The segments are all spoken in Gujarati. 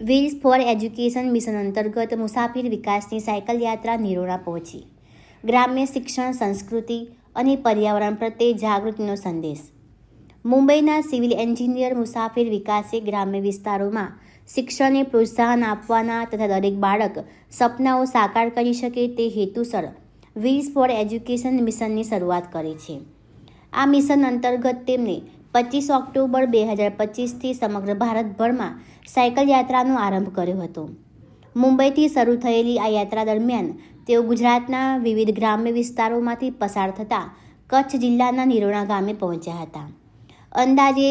વ્હીલ્સ ફોર એજ્યુકેશન મિશન અંતર્ગત મુસાફિર વિકાસની સાયકલ યાત્રા નિરોણા પહોંચી. ગ્રામ્ય શિક્ષણ, સંસ્કૃતિ અને પર્યાવરણ પ્રત્યે જાગૃતિનો સંદેશ. મુંબઈના સિવિલ એન્જિનિયર મુસાફિર વિકાસે ગ્રામ્ય વિસ્તારોમાં શિક્ષણને પ્રોત્સાહન આપવાના તથા દરેક બાળક સપનાઓ સાકાર કરી શકે તે હેતુસર વ્હીલ્સ ફોર એજ્યુકેશન મિશનની શરૂઆત કરી છે. આ મિશન અંતર્ગત તેમણે પચીસ ઓક્ટોબર બે હજાર પચીસથી સમગ્ર ભારતભરમાં સાયકલ યાત્રાનો આરંભ કર્યો હતો. મુંબઈથી શરૂ થયેલી આ યાત્રા દરમિયાન તેઓ ગુજરાતના વિવિધ ગ્રામ્ય વિસ્તારોમાંથી પસાર થતાં કચ્છ જિલ્લાના નિરોણા ગામે પહોંચ્યા હતા. અંદાજે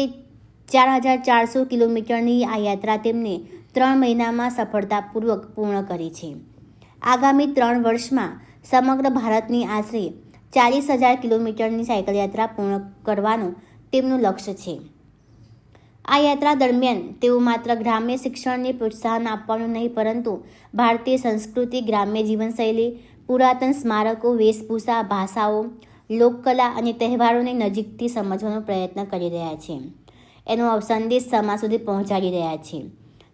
ચાર હજાર ચારસો કિલોમીટરની આ યાત્રા તેમને ત્રણ મહિનામાં સફળતાપૂર્વક પૂર્ણ કરી છે. આગામી ત્રણ વર્ષમાં સમગ્ર ભારતની આશરે ચાલીસ હજાર કિલોમીટરની સાયકલ યાત્રા પૂર્ણ કરવાનું તેમનું લક્ષ્ય છે. આ યાત્રા દરમિયાન તેઓ માત્ર ગ્રામ્ય શિક્ષણને પ્રોત્સાહન આપવાનું નહીં, પરંતુ ભારતીય સંસ્કૃતિ, ગ્રામ્ય જીવનશૈલી, પુરાતન સ્મારકો, વેશભૂષા, ભાષાઓ, લોકકલા અને તહેવારોને નજીકથી સમજવાનો પ્રયત્ન કરી રહ્યા છે. એનો સંદેશ સમાજ સુધી પહોંચાડી રહ્યા છે.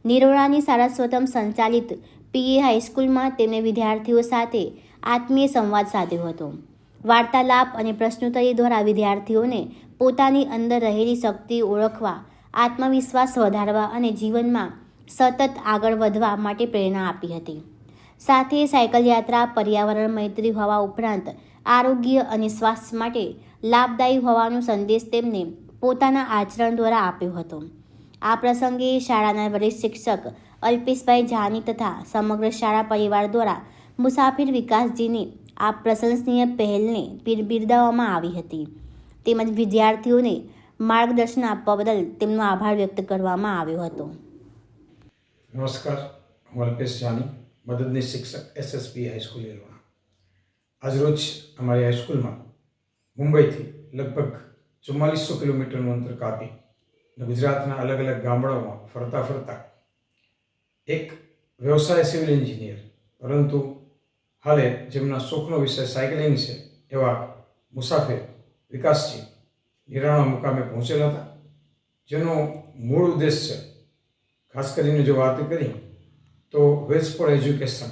નિરોળાની સારસ્વતમ સંચાલિત પીએ હાઈસ્કૂલમાં તેમણે વિદ્યાર્થીઓ સાથે આત્મીય સંવાદ સાધ્યો હતો. વાર્તાલાપ અને પ્રશ્નોત્તરી દ્વારા વિદ્યાર્થીઓને પોતાની અંદર રહેલી શક્તિ ઓળખવા, આત્મવિશ્વાસ વધારવા અને જીવનમાં સતત આગળ વધવા માટે પ્રેરણા આપી હતી. સાથે સાયકલ યાત્રા પર્યાવરણ મૈત્રી હોવા ઉપરાંત આરોગ્ય અને સ્વાસ્થ્ય માટે લાભદાયી હોવાનો સંદેશ તેમને પોતાના આચરણ દ્વારા આપ્યો હતો. આ પ્રસંગે શાળાના વરિષ્ઠ શિક્ષક અલ્પેશભાઈ જાની તથા સમગ્ર શાળા પરિવાર દ્વારા મુસાફિર વિકાસજીની આ પ્રશંસનીય પહેલને બિર- બિરદાવવામાં આવી હતી. તેમજ વિદ્યાર્થીઓને માર્ગદર્શન આપવા બદલ તેમનો આભાર વ્યક્ત કરવામાં આવ્યો હતો. નમસ્કાર, હું અલ્પેશ જાની, મદદનીશ શિક્ષક એસએસપી હાઈસ્કૂલ એરવા આજરોજ અમારી હાઈસ્કૂલમાં મુંબઈથી લગભગ ચુમ્માલીસો કિલોમીટરનું અંતર કાપી ગુજરાતના અલગ અલગ ગામડાઓમાં ફરતા ફરતા એક વ્યવસાય સિવિલ એન્જિનિયર, પરંતુ હાલે જેમના શોખનો વિષય સાયકલિંગ છે, એવા મુસાફિર વિકાસજી નિરાણા મુકામે પહોંચેલા હતા. જેનો મૂળ ઉદ્દેશ છે, ખાસ કરીને જો વાત કરી, તો વેલ્સ ફોર એજ્યુકેશન.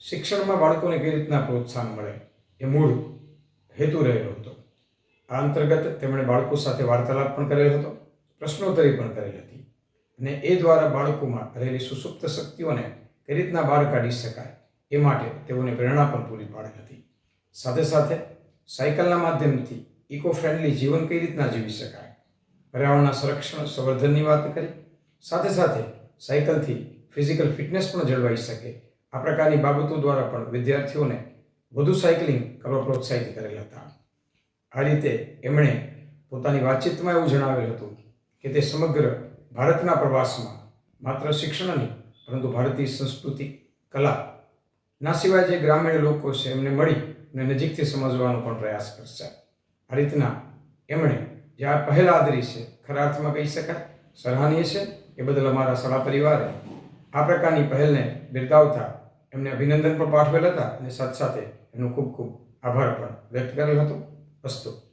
શિક્ષણમાં બાળકોને કઈ રીતના પ્રોત્સાહન મળે, એ મૂળ હેતુ રહેલો હતો. આ અંતર્ગત તેમણે બાળકો સાથે વાર્તાલાપ પણ કરેલો હતો, પ્રશ્નોત્તરી પણ કરેલી હતી. અને એ દ્વારા બાળકોમાં રહેલી સુસુપ્ત શક્તિઓને કઈ રીતના બહાર કાઢી શકાય? એ માટે તેઓને પ્રેરણા પણ પૂરી પાડી હતી. સાથે સાથે સાયકલના માધ્યમથી ઇકો ફ્રેન્ડલી જીવન કઈ રીતના જીવી શકાય? પર્યાવરણના સંરક્ષણ, સંવર્ધનની વાત કરી. સાથે સાથે સાયકલથી ફિઝિકલ ફિટનેસ પણ જળવાઈ શકે. આ પ્રકારની બાબતો દ્વારા પણ વિદ્યાર્થીઓને વધુ સાયકલિંગ કરવા પ્રોત્સાહિત કરેલા હતા. આ રીતે એમણે પોતાની વાતચીતમાં એવું જણાવ્યું હતું કે તે સમગ્ર ભારતના પ્રવાસમાં માત્ર શિક્ષણ નહીં, પરંતુ ભારતીય સંસ્કૃતિ, કલા ના સિવાય જે ગ્રામીણ લોકો છે એમને મળી અને નજીકથી સમજવાનો પણ પ્રયાસ કરશે. આ રીતના એમણે જે આ પહેલ આદરી છે, ખરા અર્થમાં કહી શકાય, સરાહનીય છે એ બદલ અમારા સળા પરિવારે આ પ્રકારની પહેલને બિરદાવતા એમને અભિનંદન પણ પાઠવેલ હતા અને સાથે સાથે એમનો ખૂબ ખૂબ આભાર પણ વ્યક્ત કરેલ હતો. અસ્તુ.